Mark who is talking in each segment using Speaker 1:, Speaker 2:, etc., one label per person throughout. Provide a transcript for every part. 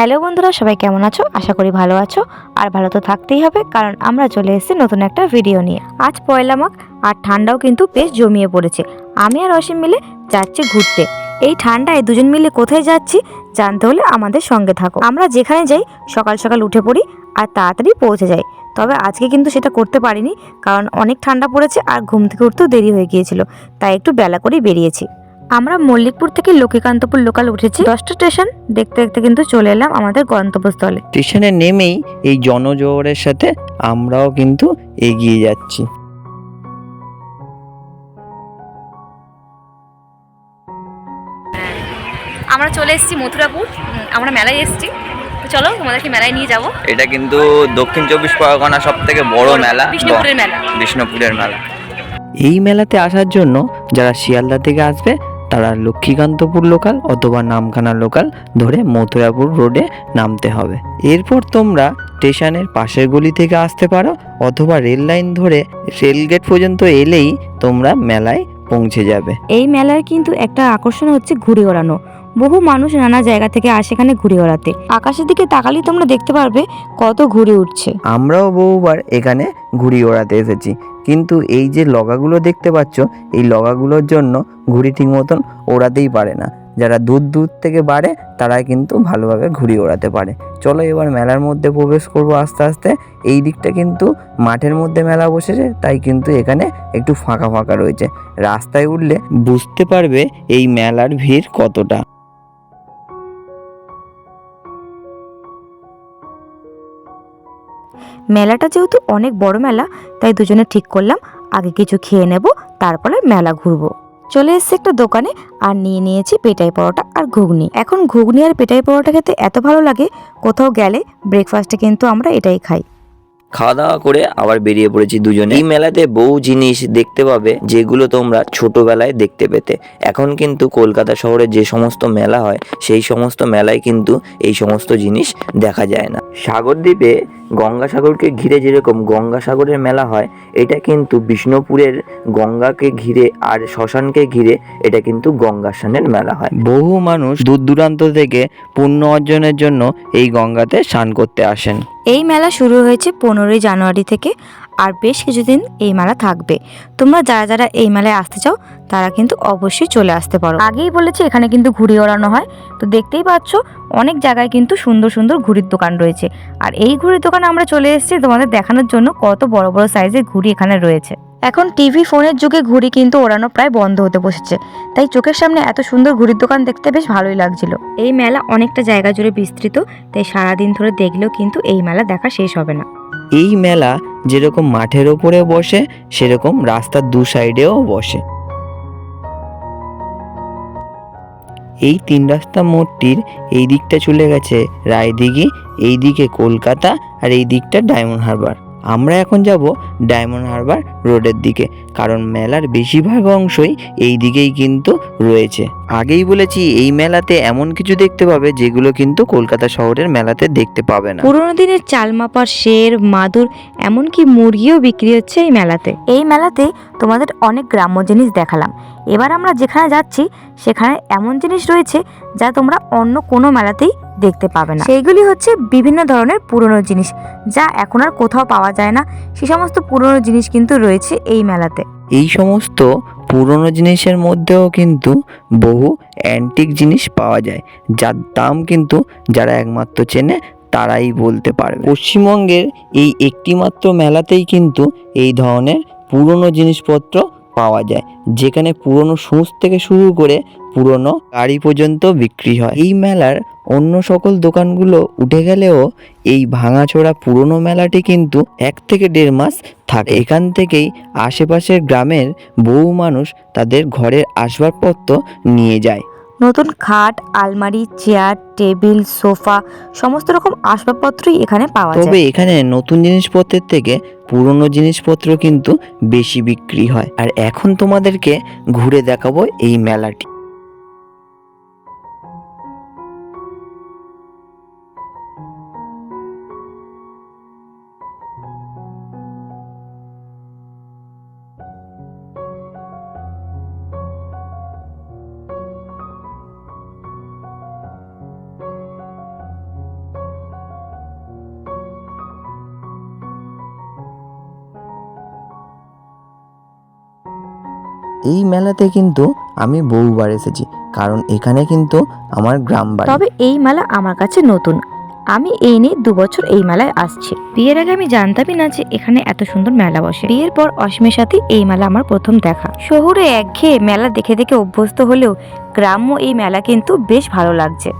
Speaker 1: Hello বন্ধুরা, সবাই কেমন আছো? আশা করি ভালো আছো। আর ভালো তো থাকতেই হবে, কারণ আমরা চলে এসেছি নতুন একটা ভিডিও নিয়ে। আজ পয়লা মাঘ, আর ঠান্ডাও কিন্তু বেশ জমিয়ে পড়েছে। আমি আর অসীম মিলে যাচ্ছি ঘুরতে। এই ঠান্ডায় দুজন মিলে কোথায় যাচ্ছি জানতে হলে আমাদের সঙ্গে থাকো। আমরা যেখানে যাই, সকাল সকাল উঠে পড়ি আর তাড়াতাড়ি পৌঁছে যাই। তবে আজকে কিন্তু সেটা করতে পারিনি, কারণ অনেক ঠান্ডা পড়েছে আর ঘুম থেকে উঠতেও দেরি হয়ে গিয়েছিল, তাই একটু বেলা করেই বেরিয়েছি। আমরা মল্লিকপুর থেকে লক্ষ্মীকান্তপুর লোকাল উঠেছি। দশটা স্টেশন দেখতে দেখতে কিন্তু চলে এলাম আমাদের গন্তব্যস্থলে।
Speaker 2: স্টেশনে নেমেই এই জনজোহরের সাথে আমরাও কিন্তু এগিয়ে যাচ্ছি।
Speaker 1: আমরা চলে এসেছি মথুরাপুর। আমরা মেলায় এসেছি। তো চলো তোমাদেরকে মেলায় নিয়ে যাব।
Speaker 2: এটা কিন্তু দক্ষিণ চব্বিশ পরগনা সব থেকে বড় মেলা
Speaker 1: বিষ্ণুপুরের মেলা।
Speaker 2: বিষ্ণুপুরের মেলা। এই মেলাতে আসার জন্য যারা শিয়ালদা থেকে আসবে তারা লক্ষ্মীকান্তপুর লোকাল অথবা নামখানা লোকাল ধরে মথুরাপুর রোডে নামতে হবে। এরপর তোমরা স্টেশনের পাশের গলি থেকে আসতে পারো অথবা রেল লাইন ধরে রেলগেট পর্যন্ত এলেই তোমরা মেলায় পৌঁছে যাবে।
Speaker 1: এই মেলার কিন্তু একটা আকর্ষণ হচ্ছে ঘুরে ওড়ানো বহু মানুষ নানা জায়গা থেকে আসে এখানে ঘুরে ওড়াতে। আকাশের দিকে তাকালেই তোমরা দেখতে পারবে কত ঘুরে উঠছে
Speaker 2: আমরাও বহুবার এখানে ঘুড়ি ওড়াতে এসেছি। কিন্তু এই যে লগাগুলো দেখতে পাচ্ছ, এই লগাগুলোর জন্য ঘুড়ি ঠিক মতন ওড়াতেই পারে না। যারা দূর দূর থেকে বাড়ে তারা কিন্তু ভালোভাবে ঘুড়ি ওড়াতে পারে। চলো এবার মেলার মধ্যে প্রবেশ করব আস্তে আস্তে। এই দিকটা কিন্তু মাঠের মধ্যে মেলা বসেছে, তাই কিন্তু এখানে একটু ফাঁকা ফাঁকা রয়েছে। রাস্তায় উঠলে বুঝতে পারবে এই মেলার ভিড় কতটা।
Speaker 1: মেলাটা যেহেতু অনেক বড় মেলা, তাই দুজনে ঠিক করলাম, আগে কিছু খেয়ে নেব, তারপরে মেলা ঘুরবো। চলে এসেছি একটা দোকানে, আর নিয়ে নিয়েছি পেটাই পরোটা আর ঘুগনি। এখন ঘুগনি আর পেটাই পরোটা খেতে এত ভালো লাগে, কোথাও গেলে ব্রেকফাস্টে কিন্তু আমরা এটাই খাই।
Speaker 2: খাওয়া দাওয়া করে আবার বেরিয়ে পড়েছি দুজনে। এই মেলাতে বহু জিনিস দেখতে পাবে, যেগুলো তোমরা ছোটবেলায় দেখতে পেতে। এখন কিন্তু কলকাতা শহরে যে সমস্ত মেলা হয়, সেই সমস্ত মেলায় কিন্তু এই সমস্ত জিনিস দেখা যায় না। সাগরদ্বীপে গঙ্গাসাগরকে ঘিরে যেরকম গঙ্গাসাগরের মেলা হয়, এটা কিন্তু বিষ্ণুপুরের গঙ্গাকে ঘিরে আর শ্মশানকে ঘিরে এটা কিন্তু গঙ্গাসানের মেলা হয়। বহু মানুষ দূর দূরান্ত থেকে পুণ্য অর্জনের জন্য এই গঙ্গাতে স্নান করতে আসেন।
Speaker 1: এই মেলা শুরু হয়েছে পনেরোই জানুয়ারি থেকে, আর বেশ কিছুদিন এই মেলা থাকবে। তোমরা যারা যারা এই মেলায় আসতে চাও, তারা কিন্তু অবশ্যই চলে আসতে পারো। আগেই বলেছি, এখানে কিন্তু ঘুড়ি ওড়ানো হয়। তো দেখতেই পাচ্ছ, অনেক জায়গায় কিন্তু সুন্দর সুন্দর ঘুড়ির দোকান রয়েছে। আর এই ঘুড়ির দোকানে আমরা চলে এসেছি তোমাদের দেখানোর জন্য কত বড় বড় সাইজের ঘুড়ি এখানে রয়েছে। এখন টিভি ফোনের যুগে ঘুড়ি কিন্তু ওড়ানো প্রায় বন্ধ হতে বসেছে। তাই চোখের সামনে এত সুন্দর ঘুড়ির দোকান দেখতে বেশ ভালোই লাগছিল। এই মেলা অনেকটা জায়গা জুড়ে বিস্তৃত তাই সারাদিন ধরে দেখলেও কিন্তু এই মেলা দেখা শেষ হবে না।
Speaker 2: এই মেলা যেরকম মাঠের ওপরে বসে সেরকম রাস্তার দু সাইডেও বসে। এই তিন রাস্তা মোড়টির এই দিকটা চলে গেছে রায়দিঘি এই দিকে কলকাতা আর এই দিকটা ডায়মন্ড হারবার। আমরা এখন যাব ডায়মন্ড হারবার রোডের দিকে, কারণ মেলার বেশিরভাগ অংশই এই দিকেই কিন্তু রয়েছে। আগেই বলেছি, এই মেলাতে এমন কিছু দেখতে পাবে যেগুলো কিন্তু কলকাতা শহরের মেলাতে দেখতে পাবে না।
Speaker 1: পুরোনো দিনের চাল মাপার শের, মাদুর, এমনকি মুরগিও বিক্রি হচ্ছে এই মেলাতে। এই মেলাতে তোমাদের অনেক গ্রাম্য জিনিস দেখালাম। এবার আমরা যেখানে যাচ্ছি, সেখানে এমন জিনিস রয়েছে যা তোমরা অন্য কোনো মেলাতেই দেখতে পাবে না। সেইগুলি হচ্ছে বিভিন্ন ধরনের পুরনো জিনিস যা এখন আর কোথাও পাওয়া যায় না। সে সমস্ত পুরনো জিনিস কিন্তু রয়েছে এই মেলাতে।
Speaker 2: এই সমস্ত পুরনো জিনিসের মধ্যেও কিন্তু বহু অ্যান্টিক জিনিস পাওয়া যায় যার দাম কিন্তু যারা একমাত্র চেনে তারাই বলতে পারবে। পশ্চিমবঙ্গের এই একটিমাত্র মেলাতেই কিন্তু এই ধরনের পুরনো জিনিসপত্র পাওয়া যায় যেখানে পুরনো সূচ থেকে শুরু করে পুরনো গাড়ি পর্যন্ত বিক্রি হয়। এই মেলার অন্য সকল দোকানগুলো উঠে গেলেও এই ভাঙাচোরা পুরনো মেলাটি কিন্তু এক থেকে দেড় মাস থাকে। এখান থেকেই আশেপাশের গ্রামের বহু মানুষ তাদের ঘরের আসবাবপত্র নিয়ে যায়।
Speaker 1: নতুন খাট আলমারি চেয়ার টেবিল সোফা সমস্ত রকম আসবাবপত্রই এখানে পাওয়া যায়।
Speaker 2: তবে এখানে নতুন জিনিসপত্রের থেকে পুরনো জিনিসপত্র কিন্তু বেশি বিক্রি হয়। আর এখন তোমাদেরকে ঘুরে দেখাবো এই মেলাটি। এই মেলাতে কিন্তু আমি বহুবার এসেছি, কারণ এখানে কিন্তু আমার গ্রাম বাড়ি।
Speaker 1: তবে এই মেলা আমার কাছে নতুন। আমি এই নিয়ে দু বছর এই মেলায় আসছি। বিয়ের আগে আমি জানতামই না যে এখানে এত সুন্দর মেলা বসে। বিয়ের পর অসীমের সাথে এই মেলা আমার প্রথম দেখা। শহরে একঘেয়ে মেলা দেখে দেখে অভ্যস্ত হলেও গ্রাম্য এই মেলা কিন্তু বেশ ভালো লাগছে।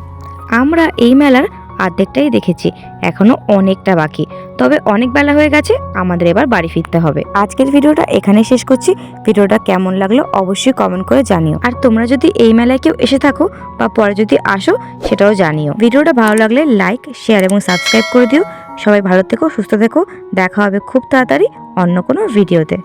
Speaker 1: আমরা এই মেলার অর্ধেকটাই দেখেছি, এখনও অনেকটা বাকি। তবে অনেক বেলা হয়ে গেছে, আমাদের এবার বাড়ি ফিরতে হবে। আজকের ভিডিওটা এখানে শেষ করছি। ভিডিওটা কেমন লাগল অবশ্যই কমেন্ট করে জানিও। আর তোমরা যদি এই মেলায় কেউ এসে থাকো বা পরে যদি আসো, সেটাও জানিও। ভিডিওটা ভালো লাগলে লাইক শেয়ার এবং সাবস্ক্রাইব করে দিও। সবাই ভালো থেকো, সুস্থ থেকো। দেখা হবে খুব তাড়াতাড়ি অন্য কোনো ভিডিওতে।